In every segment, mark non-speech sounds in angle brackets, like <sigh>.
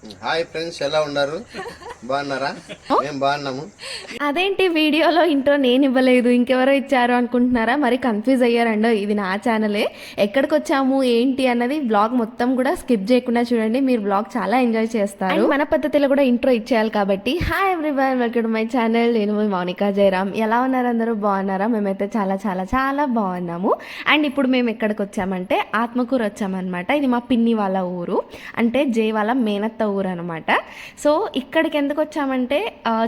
Hi friends ఎలా ఉన్నారు? బాగున్నారా? మేము బాగున్నాము. అదేంటి వీడియోలో ఇంట్రో నేను ఇవ్వలేదు ఇంకెవరో ఇచ్చారు అనుకుంటున్నారా? మరి కన్ఫ్యూజ్ అయ్యారండో ఇది నా ఛానలే ఎక్కడికి వచ్చాము ఏంటి అన్నది బ్లాగ్ మొత్తం కూడా స్కిప్ చేయకుండా చూడండి మీరు బ్లాగ్ చాలా ఎంజాయ్ చేస్తారు. And మన పద్ధతిలో కూడా ఇంట్రో ఇచ్చేయాలి కాబట్టి hi everyone welcome to my channel నేను మౌనికా జయరామ్. ఎలా ఉన్నారు అందరూ? బాగున్నారా? మేమైతే చాలా చాలా చాలా బాగున్నాము. అండ్ ఇప్పుడు మేము ఎక్కడికి వచ్చామంటే ఆత్మకూరు వచ్చామన్నమాట. ఇది మా పిన్ని వాళ్ళ ఊరు. అంటే జే వాళ్ళ మేనత్త ఊరు అనమాట సో ఇక్కడికి ఎందుకు వచ్చామంటే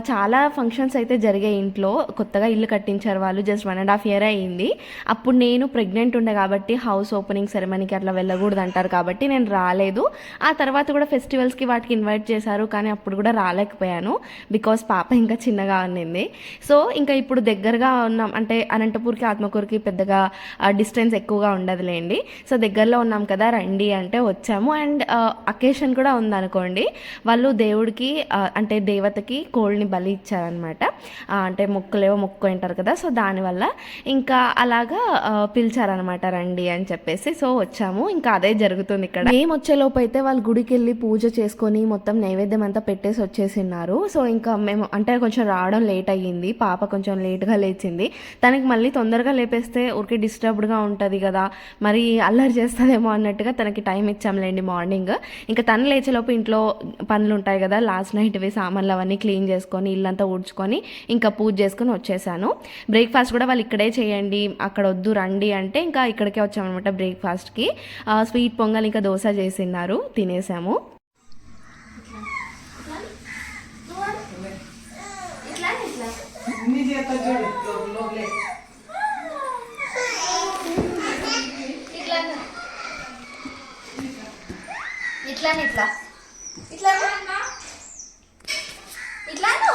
చాలా ఫంక్షన్స్ అయితే జరిగాయి ఇంట్లో. కొత్తగా ఇల్లు కట్టించారు వాళ్ళు just one and half year అయ్యింది అప్పుడు నేను ప్రెగ్నెంట్ ఉండే కాబట్టి హౌస్ ఓపెనింగ్ సెరమనీకి అట్లా వెళ్ళకూడదు అంటారు కాబట్టి నేను రాలేదు. ఆ తర్వాత కూడా ఫెస్టివల్స్కి వాటికి ఇన్వైట్ చేశారు కానీ అప్పుడు కూడా రాలేకపోయాను. బికాస్ పాప ఇంకా చిన్నగా ఉన్నింది. సో ఇంకా ఇప్పుడు దగ్గరగా ఉన్నాం. అంటే అనంతపూర్కి ఆత్మకూరుకి పెద్దగా డిస్టెన్స్ ఎక్కువగా ఉండదులేండి. సో దగ్గరలో ఉన్నాం కదా రండి అంటే వచ్చాము. అండ్ అకేషన్ కూడా ఉందనుకోండి. వాళ్ళు దేవుడికి అంటే దేవతకి కోళ్ళని బలి ఇచ్చారనమాట అంటే మొక్కులేవో మొక్కు అంటారు కదా సో దానివల్ల ఇంకా అలాగా పిలిచారనమాట రండి అని చెప్పేసి. సో వచ్చాము. ఇంకా అదే జరుగుతుంది ఇక్కడ. మేము వచ్చేలోపు అయితే వాళ్ళు గుడికి వెళ్ళి పూజ చేసుకొని మొత్తం నైవేద్యం అంతా పెట్టేసి వచ్చేసిన్నారు. సో ఇంకా మేము అంటే కొంచెం రావడం లేట్ అయ్యింది. పాప కొంచెం లేట్గా లేచింది. తనకి మళ్ళీ తొందరగా లేపేస్తే ఊరికే డిస్టర్బ్డ్గా ఉంటుంది కదా మరి అల్లరి చేస్తుందేమో అన్నట్టుగా తనకి టైం ఇచ్చాంలేండి మార్నింగ్. ఇంకా తను లేచేలోపు ఇంట్లో పనులు ఉంటాయి కదా లాస్ట్ నైట్వి సామాన్లు అవన్నీ క్లీన్ చేసుకొని ఇల్లంతా ఊడ్చుకొని ఇంకా పూజ చేసుకొని వచ్చేసాను. బ్రేక్ఫాస్ట్ కూడా వాళ్ళు ఇక్కడే చేయండి అక్కడ వద్దు రండి అంటే ఇంకా ఇక్కడికే వచ్చామన్నమాట బ్రేక్ఫాస్ట్కి స్వీట్ పొంగల్ ఇంకా దోశ చేసినారు తినేసాము. ఇట్లా ఇట్లా. ఇట్లా ఇట్లాను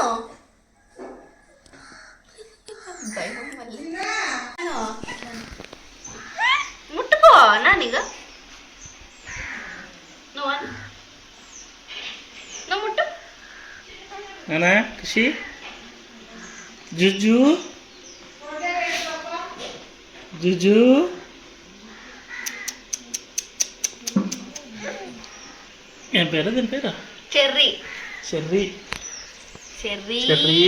ముట్టుకో నానిగా నువ్వు అను. నువ్వు ముట్టు నానా ఖుషి జుజు జుజు ఏం పేరు? దీని పేరు? చెర్రీ. చెర్రీ. చెర్రీ. చెర్రీ.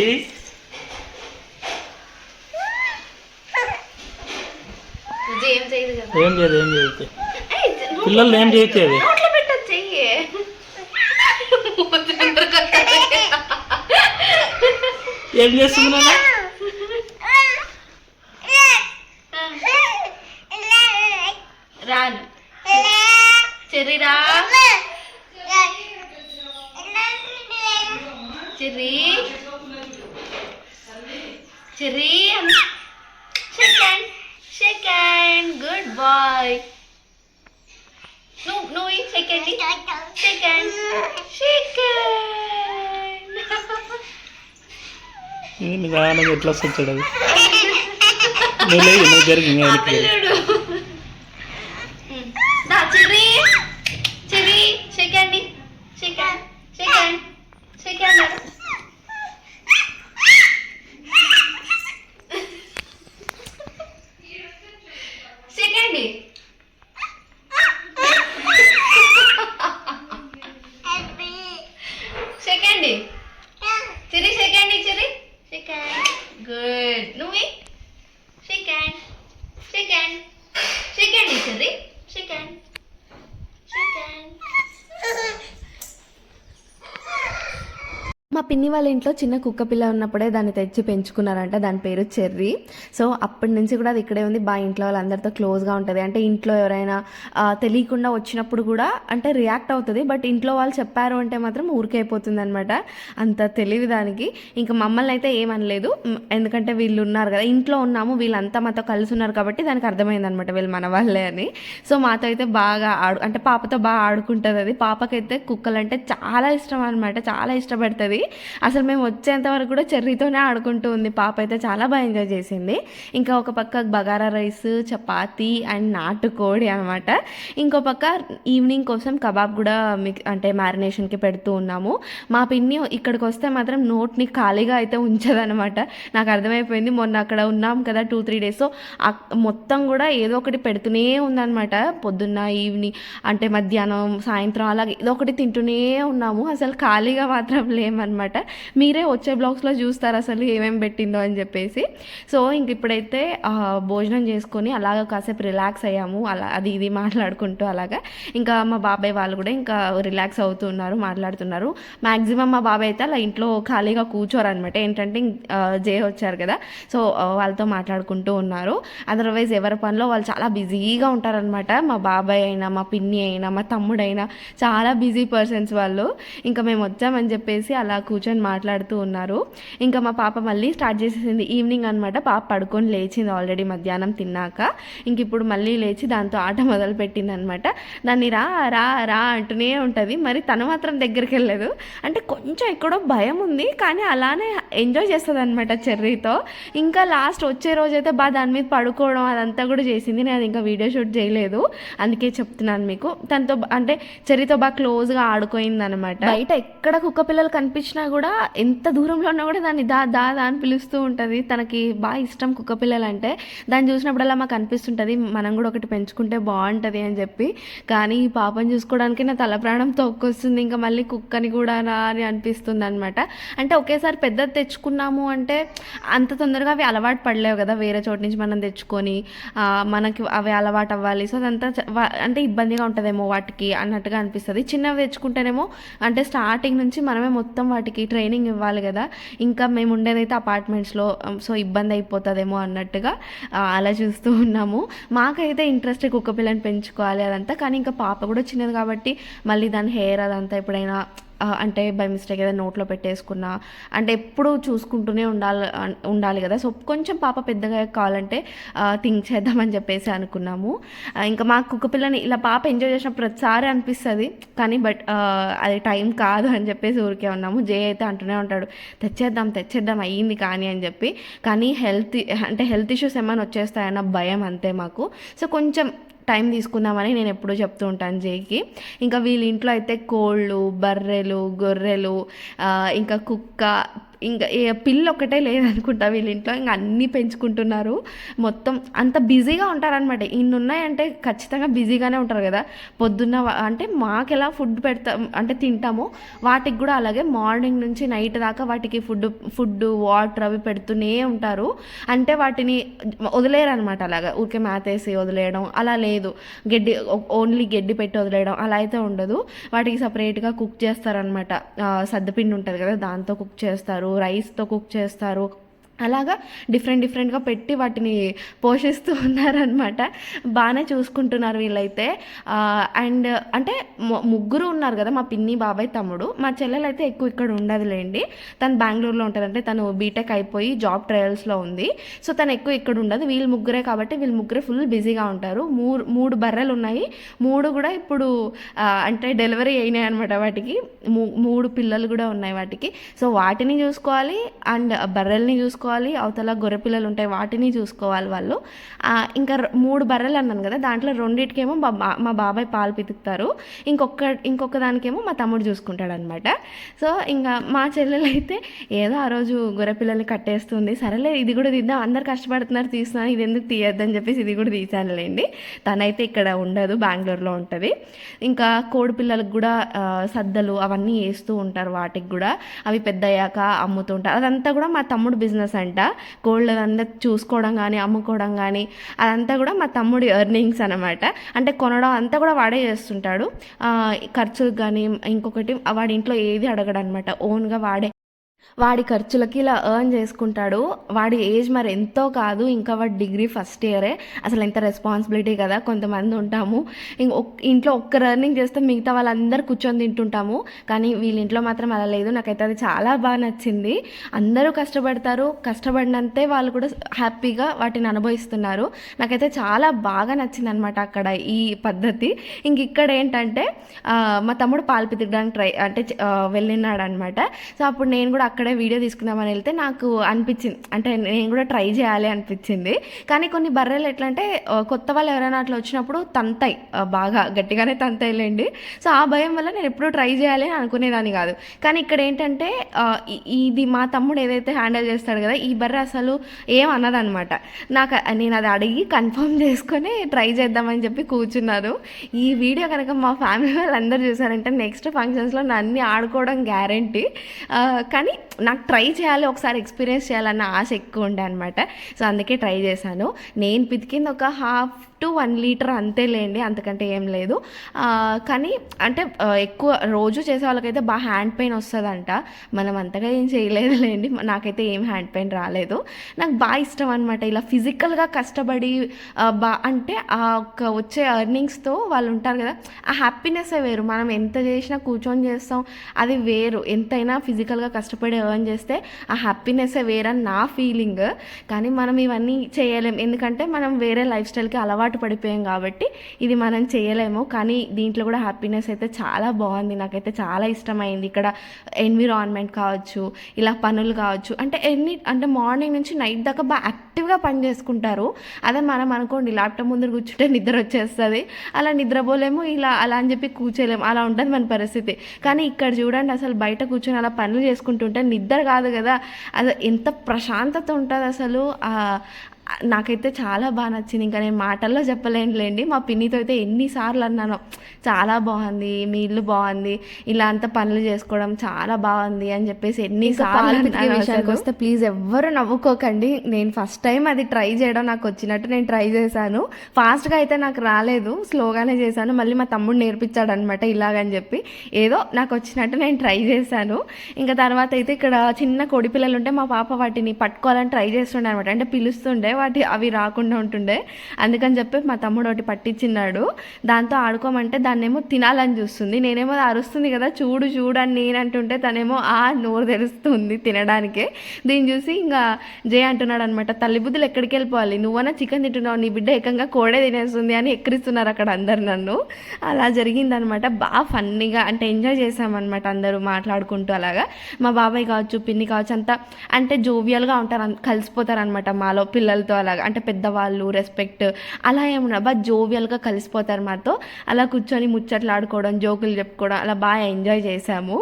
ఏం చేయదు ఏం చేయదు ఏం చేయదు. పిల్లల్ని ఏం చేయొచ్చు అది ఏం చేస్తుంది నాన్న <laughs> రాను చెర్రీ రా Cherry Cherry second second good boy నువ్వు సెకండ్ సెకండ్ సెకండ్ ఇది నిదానంగా ఎట్లా వస్తుంది చూడదు నువ్వు లేదు నువ్వు జరిగింది పిన్ని వాళ్ళ ఇంట్లో చిన్న కుక్క పిల్ల ఉన్నప్పుడే దాన్ని తెచ్చి పెంచుకున్నారంట. దాని పేరు చెర్రీ. సో అప్పటి నుంచి కూడా అది ఇక్కడే ఉంది. బాగా ఇంట్లో వాళ్ళందరితో క్లోజ్గా ఉంటుంది. అంటే ఇంట్లో ఎవరైనా తెలియకుండా వచ్చినప్పుడు కూడా అంటే రియాక్ట్ అవుతుంది. బట్ ఇంట్లో వాళ్ళు చెప్పారు అంటే మాత్రం ఊరికైపోతుంది అనమాట అంత తెలివి దానికి. ఇంకా మమ్మల్ని అయితే ఏమనలేదు. ఎందుకంటే వీళ్ళు ఉన్నారు కదా. ఇంట్లో ఉన్నాము. వీళ్ళంతా మాతో కలిసి ఉన్నారు కాబట్టి దానికి అర్థమైంది అనమాట వీళ్ళు మన వాళ్ళే అని. సో మాతో అయితే బాగా ఆడు అంటే పాపతో బాగా ఆడుకుంటుంది అది. పాపకైతే కుక్కలు అంటే చాలా ఇష్టం అనమాట చాలా ఇష్టపడుతుంది. అసలు మేము వచ్చేంత వరకు కూడా చెర్రీతోనే ఆడుకుంటూ ఉంది. పాప అయితే చాలా బాగా ఎంజాయ్ చేసింది. ఇంకా ఒక పక్క బగారా రైస్ చపాతి అండ్ నాటుకోడి అనమాట ఇంకో పక్క ఈవినింగ్ కోసం కబాబ్ కూడా మిక్ అంటే మ్యారినేషన్కి పెడుతూ ఉన్నాము. మా పిన్ని ఇక్కడికి వస్తే మాత్రం నోట్ని ఖాళీగా అయితే ఉంచదనమాట నాకు అర్థమైపోయింది. మొన్న అక్కడ ఉన్నాం కదా టూ త్రీ డేస్ మొత్తం కూడా ఏదో ఒకటి పెడుతూనే ఉందన్నమాట. పొద్దున్న ఈవినింగ్ అంటే మధ్యాహ్నం సాయంత్రం అలాగే ఏదో ఒకటి తింటూనే ఉన్నాము. అసలు ఖాళీగా మాత్రం లేమనమాట అనమాట. మీరే వచ్చే బ్లాగ్స్లో చూస్తారు అసలు ఏమేమి పెట్టిందో అని చెప్పేసి. సో ఇంక ఇప్పుడైతే భోజనం చేసుకొని అలాగ కాసేపు రిలాక్స్ అయ్యాము. అలా అది ఇది మాట్లాడుకుంటూ అలాగా. ఇంకా మా బాబాయ్ వాళ్ళు కూడా ఇంకా రిలాక్స్ అవుతున్నారు మాట్లాడుతున్నారు. మ్యాక్సిమం మా బాబాయ్ అయితే అలా ఇంట్లో ఖాళీగా కూర్చోరు అనమాట ఏంటంటే జే వచ్చారు కదా. సో వాళ్ళతో మాట్లాడుకుంటూ ఉన్నారు. అదర్వైజ్ ఎవరి పనిలో వాళ్ళు చాలా బిజీగా ఉంటారనమాట. మా బాబాయ్ అయినా మా పిన్ని అయినా మా తమ్ముడైనా చాలా బిజీ పర్సన్స్ వాళ్ళు. ఇంకా మేము వచ్చామని చెప్పేసి అలా కూర్చొని మాట్లాడుతూ ఉన్నారు. ఇంకా మా పాప మళ్ళీ స్టార్ట్ చేసేసింది ఈవినింగ్ అనమాట పాప పడుకొని లేచింది ఆల్రెడీ మధ్యాహ్నం తిన్నాక. ఇంక ఇప్పుడు మళ్ళీ లేచి దాంతో ఆట మొదలు పెట్టింది అనమాట దాన్ని రా రా రా అంటూనే ఉంటుంది. మరి తను మాత్రం దగ్గరికి వెళ్ళలేదు. అంటే కొంచెం ఎక్కడో భయం ఉంది కానీ అలానే ఎంజాయ్ చేస్తుంది అనమాట చెర్రీతో. ఇంకా లాస్ట్ వచ్చే రోజైతే బాగా దాని మీద పడుకోవడం అదంతా కూడా చేసింది. నేను అది ఇంకా వీడియో షూట్ చేయలేదు. అందుకే చెప్తున్నాను మీకు. తనతో అంటే చెర్రీతో బాగా క్లోజ్గా ఆడుకోయింది అనమాట బయట ఎక్కడ కుక్క పిల్లలు కనిపించినా కూడా ఎంత దూరంలో ఉన్నా కూడా దాన్ని దా దా దా అని పిలుస్తూ ఉంటుంది. తనకి బాగా ఇష్టం కుక్క పిల్లలు అంటే దాన్ని చూసినప్పుడల్లా మాకు అనిపిస్తుంటుంది మనం కూడా ఒకటి పెంచుకుంటే బాగుంటుంది అని చెప్పి. కానీ ఈ పాపను చూసుకోవడానికి నా తల ప్రాణం తొక్కొస్తుంది ఇంకా మళ్ళీ కుక్కని కూడా నా అని అనిపిస్తుంది అనమాట అంటే ఒకేసారి పెద్దది తెచ్చుకున్నాము అంటే అంత తొందరగా అవి అలవాటు పడలేవు కదా వేరే చోటు నుంచి మనం తెచ్చుకొని మనకి అవి అలవాటు అవ్వాలి. సో అదంతా అంటే ఇబ్బందిగా ఉంటుందేమో వాటికి అన్నట్టుగా అనిపిస్తుంది. చిన్నవి తెచ్చుకుంటేనేమో అంటే స్టార్టింగ్ నుంచి మనమే మొత్తం వాటికి ట్రైనింగ్ ఇవ్వాలి కదా. ఇంకా మేము ఉండేదైతే అపార్ట్మెంట్స్లో సో ఇబ్బంది అయిపోతుందేమో అన్నట్టుగా అలా చూస్తూ ఉన్నాము. మాకైతే ఇంట్రెస్ట్ కుక్క పిల్లని పెంచుకోవాలి అదంతా కానీ ఇంకా పాప కూడా చిన్నది కాబట్టి మళ్ళీ దాని హెయిర్ అదంతా ఎప్పుడైనా అంటే బై మిస్టేక్ ఏదైనా నోట్లో పెట్టేసుకున్నా అంటే ఎప్పుడు చూసుకుంటూనే ఉండాలి ఉండాలి కదా. సో కొంచెం పాప పెద్దగా కావాలంటే థింక్ చేద్దామని చెప్పేసి అనుకున్నాము. ఇంకా మా కుక్క పిల్లని ఇలా పాప ఎంజాయ్ చేసిన ప్రతిసారి అనిపిస్తుంది. కానీ బట్ అది టైం కాదు అని చెప్పేసి ఊరికే ఉన్నాము జే అయితే అంటూనే ఉంటాడు తెచ్చేద్దాం తెచ్చేద్దాం అయ్యింది కానీ అని చెప్పి. కానీ హెల్త్ అంటే హెల్త్ ఇష్యూస్ ఏమైనా వచ్చేస్తాయన్న భయం అంతే మాకు. సో కొంచెం టైం తీసుకుందామని నేను ఎప్పుడూ చెప్తూ ఉంటాను జేకి. ఇంకా వీళ్ళ ఇంట్లో అయితే కోళ్ళు బర్రెలు గొర్రెలు ఇంకా కుక్క ఇంకా ఏ పిల్ల ఒకటే లేదనుకుంటా వీళ్ళ ఇంట్లో ఇంకా అన్నీ పెంచుకుంటున్నారు. మొత్తం అంత బిజీగా ఉంటారనమాట ఇన్ని ఉన్నాయంటే ఖచ్చితంగా బిజీగానే ఉంటారు కదా. పొద్దున్న అంటే మాకు ఎలా ఫుడ్ పెడతాం అంటే తింటామో వాటికి కూడా అలాగే మార్నింగ్ నుంచి నైట్ దాకా వాటికి ఫుడ్ ఫుడ్ వాటర్ అవి పెడుతూనే ఉంటారు. అంటే వాటిని వదిలేరు అనమాట అలాగా. ఊరికే మేతేసి వదిలేయడం అలా లేదు. గడ్డి ఓన్లీ గడ్డి పెట్టి వదిలేయడం అలా అయితే ఉండదు. వాటికి సపరేట్గా కుక్ చేస్తారనమాట సద్దపిండి ఉంటుంది కదా దాంతో కుక్ చేస్తారు. రైస్తో కుక్ చేస్తారు. అలాగా డిఫరెంట్ డిఫరెంట్గా పెట్టి వాటిని పోషిస్తూ ఉన్నారనమాట బాగానే చూసుకుంటున్నారు వీళ్ళైతే. అండ్ అంటే ముగ్గురు ఉన్నారు కదా మా పిన్ని బాబాయ్ తమ్ముడు. మా చెల్లెలు అయితే ఎక్కువ ఇక్కడ ఉండదులేండి. తను బెంగళూరులో ఉంటుంది అంటే తను బీటెక్ అయిపోయి జాబ్ ట్రయల్స్లో ఉంది. సో తను ఎక్కువ ఇక్కడ ఉండదు. వీళ్ళు ముగ్గురే కాబట్టి వీళ్ళు ముగ్గురే ఫుల్ బిజీగా ఉంటారు. మూడు మూడు బర్రెలు ఉన్నాయి మూడు కూడా ఇప్పుడు అంటే డెలివరీ అయినాయి అనమాట వాటికి. మూ- మూడు పిల్లలు కూడా ఉన్నాయి వాటికి. సో వాటిని చూసుకోవాలి అండ్ బర్రెల్ని చూసుకోవాలి. అవతల గొర్రె పిల్లలు ఉంటాయి వాటిని చూసుకోవాలి వాళ్ళు. ఇంకా మూడు బర్రెలు అన్నాను కదా దాంట్లో రెండింటికేమో మా బా- మా బాబాయ్ పాలు పితుకుతారు. ఇంకొక ఇంకొక దానికేమో మా తమ్ముడు చూసుకుంటాడు అనమాట సో ఇంకా మా చెల్లెలు అయితే ఏదో ఆ రోజు గొర్రె పిల్లల్ని కట్టేస్తుంది సరేలే ఇది కూడా తీద్దాం అందరు కష్టపడుతున్నారు తీస్తున్నాను ఇది ఎందుకు తీయద్దని చెప్పేసి ఇది కూడా తీసానులేండి తనైతే ఇక్కడ ఉండదు బెంగళూరులో ఉంటుంది. ఇంకా కోడి పిల్లలకు కూడా సద్దలు అవన్నీ వేస్తూ ఉంటారు వాటికి కూడా. అవి పెద్దయ్యాక అమ్ముతుంటారు అమ్ముతూ ఉంటారు. అదంతా కూడా మా తమ్ముడు బిజినెస్ అంట. కోళ్ళదంతా చూసుకోవడం కానీ అమ్ముకోవడం కానీ అదంతా కూడా మా తమ్ముడి ఎర్నింగ్స్ అనమాట అంటే కొనడం అంతా కూడా వాడే చేస్తుంటాడు. ఆ, ఖర్చులకు కానీ ఇంకొకటి వాడి ఇంట్లో ఏది అడగడనమాట ఓన్గా వాడే వాడి ఖర్చులకి ఇలా ఎర్న్ చేసుకుంటాడు. వాడి ఏజ్ మరి ఎంతో కాదు. ఇంకా వాడి డిగ్రీ ఫస్ట్ ఇయరే అసలు ఎంత రెస్పాన్సిబిలిటీ కదా. కొంతమంది ఉంటాము. ఇంక ఇంట్లో ఒక్క ఎర్నింగ్ చేస్తే మిగతా వాళ్ళందరూ కూర్చొని తింటుంటాము. కానీ వీళ్ళింట్లో మాత్రం అలా లేదు. నాకైతే అది చాలా బాగా నచ్చింది. అందరూ కష్టపడతారు. కష్టపడినంతే వాళ్ళు కూడా హ్యాపీగా వాటిని అనుభవిస్తున్నారు. నాకైతే చాలా బాగా నచ్చింది అనమాట అక్కడ ఈ పద్ధతి. ఇంక ఇక్కడ ఏంటంటే మా తమ్ముడు పాలు పితకడానికి ట్రై అంటే వెళ్ళినాడు అనమాట సో అప్పుడు నేను కూడా అక్కడే వీడియో తీసుకుందామని వెళ్తే నాకు అనిపించింది. అంటే నేను కూడా ట్రై చేయాలి అనిపించింది. కానీ కొన్ని బర్రెలు ఎట్లా అంటే కొత్త వాళ్ళు ఎవరైనా అట్లా వచ్చినప్పుడు తంతాయి. బాగా గట్టిగానే తంతాయిలేండి. సో ఆ భయం వల్ల నేను ఎప్పుడూ ట్రై చేయాలి అని అనుకునేదాన్ని కాదు. కానీ ఇక్కడ ఏంటంటే ఇది మా తమ్ముడు ఏదైతే హ్యాండిల్ చేస్తాడు కదా ఈ బర్రె అసలు ఏం అన్నదనమాట నాకు నేను అది అడిగి కన్ఫర్మ్ చేసుకొని ట్రై చేద్దామని చెప్పి కూర్చున్నారు. ఈ వీడియో కనుక మా ఫ్యామిలీ వాళ్ళందరూ చూసారంటే నెక్స్ట్ ఫంక్షన్స్లో నన్ను ఆడుకోవడం గ్యారంటీ. కానీ నాకు ట్రై చేయాలి ఒకసారి ఎక్స్పీరియన్స్ చేయాలన్న ఆశ ఎక్కువ ఉండే అనమాట సో అందుకే ట్రై చేశాను. నేను పితికింది ఒక హాఫ్ టు వన్ లీటర్ అంతేలేండి అంతకంటే ఏం లేదు. కానీ అంటే ఎక్కువ రోజు చేసే వాళ్ళకైతే బాగా హ్యాండ్ పెయిన్ వస్తుందంట. మనం అంతగా ఏం చేయలేదులేండి నాకైతే ఏం హ్యాండ్ పెయిన్ రాలేదు. నాకు బాగా ఇష్టం అనమాట ఇలా ఫిజికల్గా కష్టపడి బా అంటే ఆ ఒక వచ్చే ఎర్నింగ్స్తో వాళ్ళు ఉంటారు కదా ఆ హ్యాపీనెస్ వేరు. మనం ఎంత చేసినా కూర్చొని చేస్తాం అది వేరు. ఎంతైనా ఫిజికల్గా కష్టపడి ఎర్న్ చేస్తే ఆ హ్యాపీనెస్ వేరని నా ఫీలింగ్ కానీ మనం ఇవన్నీ చేయలేం. ఎందుకంటే మనం వేరే లైఫ్ స్టైల్కి అలవాటు పడిపోయాం కాబట్టి ఇది మనం చేయలేము. కానీ దీంట్లో కూడా హ్యాపీనెస్ అయితే చాలా బాగుంది. నాకైతే చాలా ఇష్టమైంది. ఇక్కడ ఎన్విరాన్మెంట్ కావచ్చు ఇలా పనులు కావచ్చు. అంటే ఎన్ని అంటే మార్నింగ్ నుంచి నైట్ దాకా బాగా యాక్టివ్గా పని చేసుకుంటారు. అదే మనం అనుకోండి ల్యాప్టాప్ ముందు కూర్చుంటే నిద్ర వచ్చేస్తుంది. అలా నిద్రపోలేము ఇలా అలా అని చెప్పి కూర్చోలేము. అలా ఉంటుంది మన పరిస్థితి. కానీ ఇక్కడ చూడండి అసలు బయట కూర్చొని అలా పనులు చేసుకుంటుంటే నిద్ర కాదు కదా. అది ఎంత ప్రశాంతత ఉంటుంది అసలు. నాకైతే చాలా బాగా నచ్చింది. ఇంకా నేను మాటల్లో చెప్పలేనులేండి. మా పిన్నితో అయితే ఎన్నిసార్లు అన్నాను చాలా బాగుంది మీ ఇల్లు బాగుంది ఇలా అంతా పనులు చేసుకోవడం చాలా బాగుంది అని చెప్పేసి ఎన్నిసార్లు విషయానికి వస్తే ప్లీజ్ ఎవ్వరు నవ్వుకోకండి. నేను ఫస్ట్ టైం అది ట్రై చేయడం నాకు వచ్చినట్టు నేను ట్రై చేశాను. ఫాస్ట్గా అయితే నాకు రాలేదు. స్లోగానే చేశాను. మళ్ళీ మా తమ్ముడు నేర్పించాడు అనమాట ఇలాగని చెప్పి. ఏదో నాకు వచ్చినట్టు నేను ట్రై చేశాను. ఇంకా తర్వాత అయితే ఇక్కడ చిన్న కోడి పిల్లలు ఉంటే మా పాప వాటిని పట్టుకోవాలని ట్రై చేస్తుండే అనమాట అంటే పిలుస్తుండే వాటి అవి రాకుండా ఉంటుండే. అందుకని చెప్పి మా తమ్ముడు ఒకటి పట్టించిన్నాడు. దాంతో ఆడుకోమంటే దాన్నేమో తినాలని చూస్తుంది. నేనేమో అది అరుస్తుంది కదా చూడు చూడు అని నేను అంటుంటే తనేమో ఆ నోరు తెరుస్తుంది తినడానికే. దీన్ని చూసి ఇంకా జయ అంటున్నాడు అనమాట తల్లిబుద్ధులు ఎక్కడికి వెళ్ళిపోవాలి? నువ్వన్నా చికెన్ తింటున్నావు నీ బిడ్డ ఏకంగా కోడే తినేస్తుంది అని ఎక్కిరిస్తున్నారు అక్కడ అందరు నన్ను. అలా జరిగిందనమాట. బాగా ఫన్నీగా అంటే ఎంజాయ్ చేసామన్నమాట అందరూ మాట్లాడుకుంటూ అలాగా. మా బాబాయ్ కావచ్చు పిన్ని కావచ్చు అంతా అంటే జోవియల్గా ఉంటారు అన్- కలిసిపోతారు అనమాట మాలో పిల్లలతో. అలాగా అంటే పెద్దవాళ్ళు రెస్పెక్ట్ అలా ఏమన్నా బాగా జోవియల్గా కలిసిపోతారు మాతో. అలా కూర్చొని ముచ్చట్లు ఆడుకోవడం జోకులు చెప్పుకోవడం అలా బాగా ఎంజాయ్ చేసాము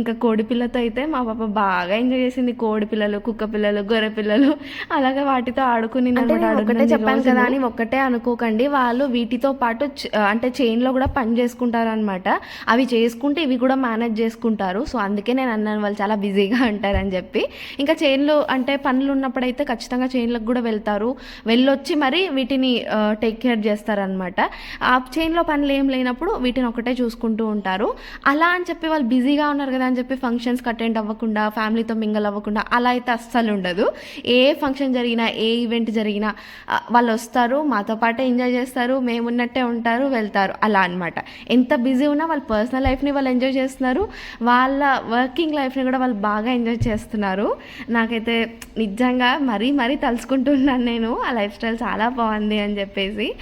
ఇంకా కోడి పిల్లతో అయితే మా పాప బాగా ఎంజాయ్ చేసింది. కోడి పిల్లలు కుక్క పిల్లలు గొర్రె పిల్లలు అలాగే వాటితో ఆడుకుని ఒకటే చెప్పాను కదా అని ఒక్కటే అనుకోకండి. వాళ్ళు వీటితో పాటు అంటే చైన్లో కూడా పని చేసుకుంటారు అనమాట అవి చేసుకుంటే ఇవి కూడా మేనేజ్ చేసుకుంటారు. సో అందుకే నేను అన్నాను వాళ్ళు చాలా బిజీగా ఉంటారని చెప్పి. ఇంకా చైన్లో అంటే పనులు ఉన్నప్పుడైతే ఖచ్చితంగా చైన్లకు కూడా వెళ్తారు. వెళ్తారు. వెళ్ళొచ్చి మరి వీటిని టేక్ కేర్ చేస్తారనమాట ఆ చైన్లో పనులు ఏం లేనప్పుడు వీటిని ఒకటే చూసుకుంటూ ఉంటారు. అలా అని చెప్పి వాళ్ళు బిజీగా ఉన్నారు కదా అని చెప్పి ఫంక్షన్స్కి అటెండ్ అవ్వకుండా ఫ్యామిలీతో మింగల్ అవ్వకుండా అలా అయితే అస్సలు ఉండదు. ఏ ఫంక్షన్ జరిగినా ఏ ఈవెంట్ జరిగినా వాళ్ళు వస్తారు మాతో పాటే ఎంజాయ్ చేస్తారు మేము ఉన్నట్టే ఉంటారు వెళ్తారు. అలా అన్నమాట. ఎంత బిజీ ఉన్నా వాళ్ళ పర్సనల్ లైఫ్ని వాళ్ళు ఎంజాయ్ చేస్తున్నారు. వాళ్ళ వర్కింగ్ లైఫ్ని కూడా వాళ్ళు బాగా ఎంజాయ్ చేస్తున్నారు. నాకైతే నిజంగా మరీ మరీ తలుచుకుంటున్నాను నేను. ఆ లైఫ్ స్టైల్ చాలా బాగుంది అని చెప్పేసి.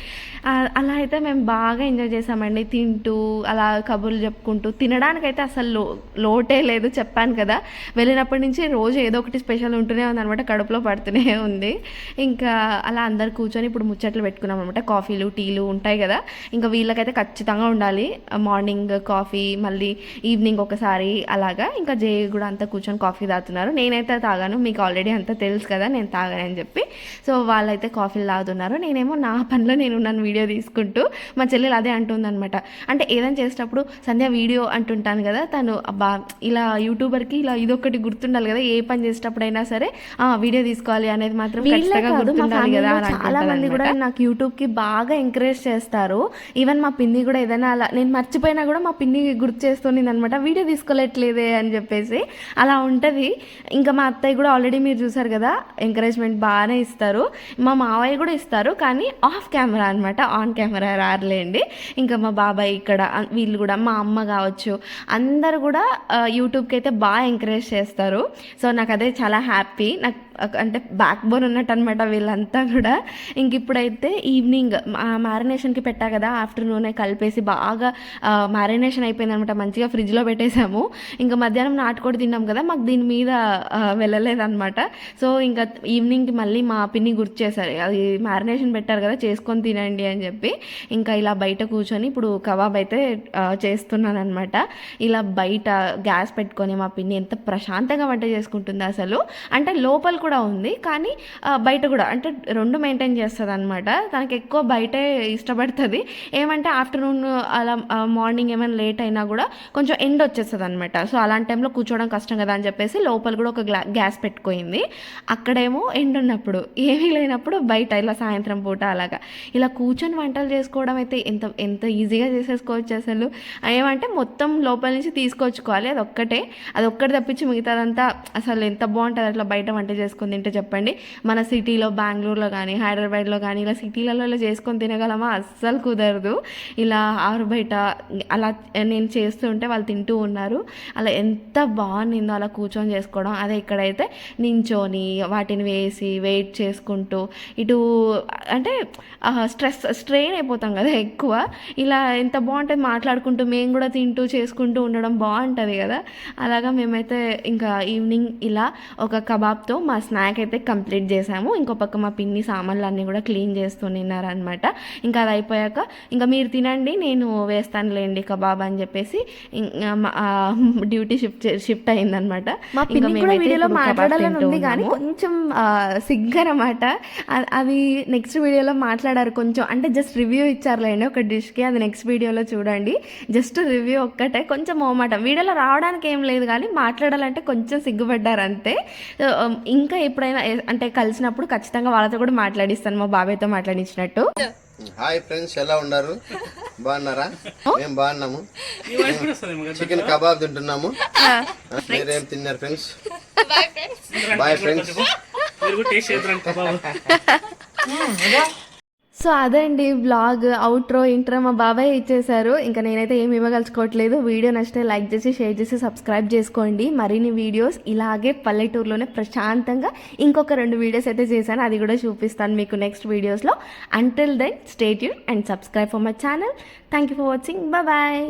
అలా అయితే మేము బాగా ఎంజాయ్ చేసామండి. తింటూ అలా కబుర్లు చెప్పుకుంటూ. తినడానికైతే అసలు లో లోటే లేదు చెప్పాను కదా. వెళ్ళినప్పటి నుంచి రోజు ఏదో ఒకటి స్పెషల్ ఉంటూనే ఉంది అనమాట కడుపులో పడుతూనే ఉంది. ఇంకా అలా అందరు కూర్చొని ఇప్పుడు ముచ్చట్లు పెట్టుకున్నాం అనమాట కాఫీలు టీలు ఉంటాయి కదా. ఇంకా వీళ్ళకైతే ఖచ్చితంగా ఉండాలి. మార్నింగ్ కాఫీ మళ్ళీ ఈవినింగ్ ఒకసారి అలాగా. ఇంకా జే కూడా అంతా కూర్చొని కాఫీ తాగుతున్నారు. నేనైతే తాగాను. మీకు ఆల్రెడీ అంతా తెలుసు కదా నేను తాగానని చెప్పి. సో వాళ్ళైతే కాఫీలు తాగుతున్నారు నేనేమో నా పనిలో నేను నన్ను వీడియో తీసుకుంటూ. మా చెల్లెలు అదే అంటుందన్నమాట. అంటే ఏదైనా చేసేటప్పుడు సంధ్య వీడియో అంటుంటాను కదా తను అబ్బా ఇలా యూట్యూబర్కి ఇలా ఇదొకటి గుర్తుండాలి కదా ఏ పని చేసేటప్పుడైనా సరే ఆ వీడియో తీసుకోవాలి అనేది మాత్రం ఖచ్చితంగా గుర్తుండాలి కదా చాలా మంది కూడా నాకు యూట్యూబ్కి బాగా ఎంకరేజ్ చేస్తారు. ఈవెన్ మా పిన్ని కూడా ఏదైనా అలా నేను మర్చిపోయినా కూడా మా పిన్ని గుర్తు చేస్తుంది అనమాట వీడియో తీసుకోలేట్లేదే అని చెప్పేసి. అలా ఉంటుంది. ఇంకా మా అత్తయ్య కూడా ఆల్రెడీ మీరు చూసారు కదా ఎంకరేజ్మెంట్ బాగానే ఇస్తారు. మా మావయ్య కూడా ఇస్తారు. కానీ ఆఫ్ కెమెరా అనమాట ఆన్ కెమెరా రారులేండి. ఇంకా మా బాబాయ్ ఇక్కడ వీళ్ళు కూడా మా అమ్మ కావచ్చు అందరు కూడా యూట్యూబ్కి అయితే బాగా ఎంకరేజ్ చేస్తారు. సో నాకు అదే చాలా హ్యాపీ. నాకు అంటే బ్యాక్ బోన్ ఉన్నట్టు అనమాట వీళ్ళంతా కూడా. ఇంక ఇప్పుడైతే ఈవినింగ్ మ్యారినేషన్కి పెట్టా కదా ఆఫ్టర్నూనే కలిపేసి బాగా మ్యారినేషన్ అయిపోయింది అనమాట మంచిగా ఫ్రిడ్జ్లో పెట్టేశాము ఇంకా మధ్యాహ్నం నాటుకోడి తిన్నాం కదా మాకు దీని మీద వెళ్ళలేదన్నమాట. సో ఇంకా ఈవినింగ్కి మళ్ళీ మా పిన్ని గుర్తు చేశారు అది మ్యారినేషన్ పెట్టారు కదా చేసుకొని తినండి అని చెప్పి. ఇంకా ఇలా బయట కూర్చొని ఇప్పుడు కబాబ్ అయితే చేస్తున్నాను అనమాట ఇలా బయట గ్యాస్ పెట్టుకొని మా పిన్ని ఎంత ప్రశాంతంగా వంట చేసుకుంటుంది అసలు. అంటే లోపల కూడా కూడా ఉంది. కానీ బయట కూడా అంటే రెండు మెయింటైన్ చేస్తుంది అనమాట తనకి ఎక్కువ బయటే ఇష్టపడుతుంది. ఏమంటే ఆఫ్టర్నూన్ అలా మార్నింగ్ ఏమైనా లేట్ అయినా కూడా కొంచెం ఎండ్ వచ్చేస్తుంది అనమాట సో అలాంటి టైంలో కూర్చోవడం కష్టం కదా అని చెప్పేసి లోపల కూడా ఒక గ్లా గ్యాస్ పెట్టుకోయింది. అక్కడేమో ఎండ్ ఉన్నప్పుడు ఏమీ లేనప్పుడు బయట ఇలా సాయంత్రం పూట అలాగా. ఇలా కూర్చొని వంటలు చేసుకోవడం అయితే ఎంత ఎంత ఈజీగా చేసేసుకోవచ్చు అసలు. ఏమంటే మొత్తం లోపల నుంచి తీసుకొచ్చుకోవాలి. అది ఒక్కటే అది ఒక్కటి తప్పించి మిగతాదంతా అసలు ఎంత బాగుంటుంది అట్లా బయట వంట చేసుకో చేసుకొని తింటే చెప్పండి. మన సిటీలో బెంగళూరులో కానీ హైదరాబాద్లో కానీ ఇలా సిటీలలో ఇలా చేసుకొని తినగలమా? అస్సలు కుదరదు. ఇలా ఆరు బయట అలా నేను చేస్తుంటే వాళ్ళు తింటూ ఉన్నారు. అలా ఎంత బాగుండిందో అలా కూర్చొని చేసుకోవడం. అదే ఇక్కడైతే నించొని వాటిని వేసి వెయిట్ చేసుకుంటూ ఇటు అంటే స్ట్రెస్ స్ట్రెయిన్ అయిపోతాం కదా ఎక్కువ. ఇలా ఎంత బాగుంటుంది మాట్లాడుకుంటూ మేము కూడా తింటూ చేసుకుంటూ ఉండడం బాగుంటుంది కదా. అలాగా మేమైతే ఇంకా ఈవినింగ్ ఇలా ఒక కబాబ్తో మా స్నాక్ అయితే కంప్లీట్ చేసాము. ఇంకో పక్క మా పిన్ని సామాన్లు అన్నీ కూడా క్లీన్ చేస్తూ నిన్నారనమాట ఇంకా అది అయిపోయాక ఇంకా మీరు తినండి నేను వేస్తానులేండి కబాబ్ అని చెప్పేసి డ్యూటీ షిఫ్ట్ షిఫ్ట్ అయిందనమాట మా ఇంకా పిన్ని కూడా మేమైతే వీడియోలో మాట్లాడాలని ఉంది కానీ. కొంచెం సిగ్గనమాట అది నెక్స్ట్ వీడియోలో మాట్లాడారు కొంచెం. అంటే జస్ట్ రివ్యూ ఇచ్చారులేండి ఒక డిష్కి అది నెక్స్ట్ వీడియోలో చూడండి. జస్ట్ రివ్యూ ఒక్కటే కొంచెం మోమాట వీడియోలో రావడానికి ఏం లేదు కానీ మాట్లాడాలంటే కొంచెం సిగ్గుపడ్డారు అంతే um, ఇంకా ఎప్పుడైనా అంటే కలిసినప్పుడు ఖచ్చితంగా వాళ్ళతో కూడా మాట్లాడిస్తాను మా బాబాయ్తో మాట్లాడించినట్టు. హాయ్ ఫ్రెండ్స్ ఎలా ఉన్నారు? బాగున్నారా? మేము బాగున్నాము. చికెన్ కబాబ్ తింటున్నాము. మీరేం తిన్నారు ఫ్రెండ్స్? బాయ్ <laughs> <laughs> ఫ్రెండ్స్ సో అదే అండి బ్లాగ్ అవుట్రో ఇంట్రో మా బాబాయ్ ఇచ్చేశారు. ఇంకా నేనైతే ఏమి ఇవ్వగలుచుకోవట్లేదు వీడియో నచ్చితే లైక్ చేసి షేర్ చేసి సబ్స్క్రైబ్ చేసుకోండి. మరిన్ని వీడియోస్ ఇలాగే పల్లెటూరులోనే ప్రశాంతంగా ఇంకొక రెండు వీడియోస్ అయితే చేశాను. అది కూడా చూపిస్తాను మీకు నెక్స్ట్ వీడియోస్లో until then stay and subscribe for my channel thank you for watching bye